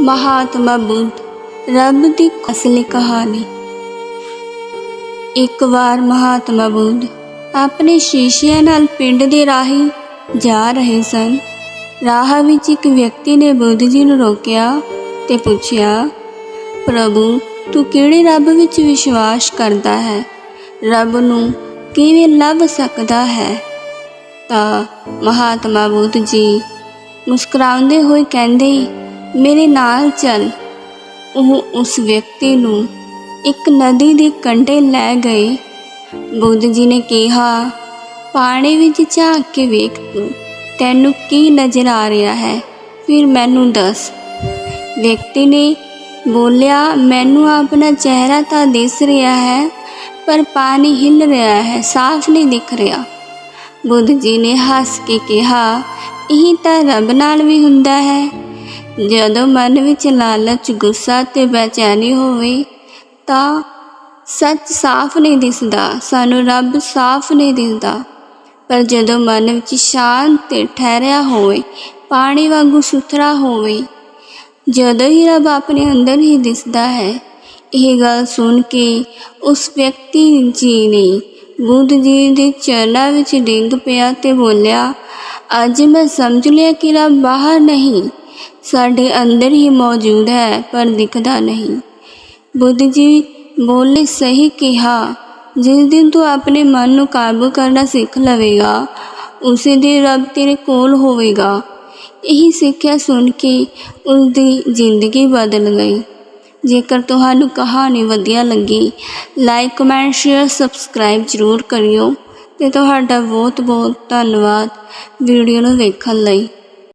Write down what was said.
ਮਹਾਤਮਾ ਬੁੱਧ, ਰੱਬ ਦੀ ਅਸਲੀ ਕਹਾਣੀ। ਇੱਕ ਵਾਰ ਮਹਾਤਮਾ ਬੁੱਧ ਆਪਣੇ ਸ਼ੀਸ਼ਿਆਂ ਨਾਲ ਪਿੰਡ ਦੇ ਰਾਹੀਂ ਜਾ ਰਹੇ ਸਨ। ਰਾਹ ਵਿੱਚ ਇੱਕ ਵਿਅਕਤੀ ਨੇ ਬੁੱਧ ਜੀ ਨੂੰ ਰੋਕਿਆ ਤੇ ਪੁੱਛਿਆ, ਪ੍ਰਭੂ, ਤੂੰ ਕਿਹੜੇ ਰੱਬ ਵਿੱਚ ਵਿਸ਼ਵਾਸ ਕਰਦਾ ਹੈ? ਰੱਬ ਨੂੰ ਕਿਵੇਂ ਲੱਭ ਸਕਦਾ ਹੈ? ਤਾਂ ਮਹਾਤਮਾ ਬੁੱਧ ਜੀ ਮੁਸਕਰਾਉਂਦੇ ਹੋਏ ਕਹਿੰਦੇ ਮੇਰੇ ਨਾਲ ਚੱਲ। ਉਹ ਉਸ ਵਿਅਕਤੀ ਨੂੰ ਇੱਕ ਨਦੀ ਦੇ ਕੰਢੇ ਲੈ ਗਏ ਬੁੱਧ ਜੀ ਨੇ ਕਿਹਾ, ਪਾਣੀ ਵਿੱਚ ਝਾਕ ਕੇ ਵੇਖ ਤੂੰ, ਤੈਨੂੰ ਕੀ ਨਜ਼ਰ ਆ ਰਿਹਾ ਹੈ? ਫਿਰ ਮੈਨੂੰ ਦੱਸ। ਵਿਅਕਤੀ ਨੇ ਬੋਲਿਆ, ਮੈਨੂੰ ਆਪਣਾ ਚਿਹਰਾ ਤਾਂ ਦਿਸ ਰਿਹਾ ਹੈ, ਪਰ ਪਾਣੀ ਹਿੱਲ ਰਿਹਾ ਹੈ, ਸਾਫ਼ ਨਹੀਂ ਦਿਖ ਰਿਹਾ। ਬੁੱਧ ਜੀ ਨੇ ਹੱਸ ਕੇ ਕਿਹਾ, ਇਹ ਤਾਂ ਰੱਬ ਨਾਲ ਵੀ ਹੁੰਦਾ ਹੈ। ਜਦੋਂ ਮਨ ਵਿੱਚ ਲਾਲਚ, ਗੁੱਸਾ ਤੇ ਬੇਚੈਨੀ ਹੋਵੇ, ਤਾਂ ਸੱਚ ਸਾਫ਼ ਨਹੀਂ ਦਿਸਦਾ, ਸਾਨੂੰ ਰੱਬ ਸਾਫ਼ ਨਹੀਂ ਦਿਸਦਾ। ਪਰ ਜਦੋਂ ਮਨ ਵਿੱਚ ਸ਼ਾਂਤ ਤੇ ਠਹਿਰਿਆ ਹੋਵੇ, ਪਾਣੀ ਵਾਂਗੂ ਸੁਥਰਾ ਹੋਵੇ, ਜਦੋਂ ਹੀ ਰੱਬ ਆਪਣੇ ਅੰਦਰ ਹੀ ਦਿਸਦਾ ਹੈ, ਇਹ ਗੱਲ ਸੁਣ ਕੇ ਉਸ ਵਿਅਕਤੀ ਜੀ ਨੇ ਬੁੱਧ ਜੀ ਦੇ ਚਰਨਾਂ ਵਿੱਚ ਡਿੱਗ ਪਿਆ ਤੇ ਬੋਲਿਆ, ਅੱਜ ਮੈਂ ਸਮਝ ਲਿਆ ਕਿ ਰੱਬ ਬਾਹਰ ਨਹੀਂ ਸਾਡੇ ਅੰਦਰ ਹੀ ਮੌਜੂਦ ਹੈ, ਪਰ ਦਿਖਦਾ ਨਹੀਂ। ਬੁੱਧ ਜੀ ਬੋਲੇ, ਸਹੀ ਕਿਹਾ। ਜਿਸ ਦਿਨ ਤੂੰ ਆਪਣੇ ਮਨ ਨੂੰ ਕਾਬੂ ਕਰਨਾ ਸਿੱਖ ਲਵੇਗਾ, ਉਸੇ ਦਿਨ ਰੱਬ ਤੇਰੇ ਕੋਲ ਹੋਵੇਗਾ। ਇਹੀ ਸਿੱਖਿਆ ਸੁਣ ਕੇ ਉਸ ਦੀ ਜ਼ਿੰਦਗੀ ਬਦਲ ਗਈ। ਜੇਕਰ ਤੁਹਾਨੂੰ ਕਹਾਣੀ ਵਧੀਆ ਲੱਗੀ, ਲਾਈਕ, ਕਮੈਂਟ, ਸ਼ੇਅਰ, ਸਬਸਕ੍ਰਾਈਬ ਜ਼ਰੂਰ ਕਰਿਓ ਤੇ ਤੁਹਾਡਾ ਬਹੁਤ ਬਹੁਤ ਧੰਨਵਾਦ ਵੀਡੀਓ ਨੂੰ ਵੇਖਣ ਲਈ।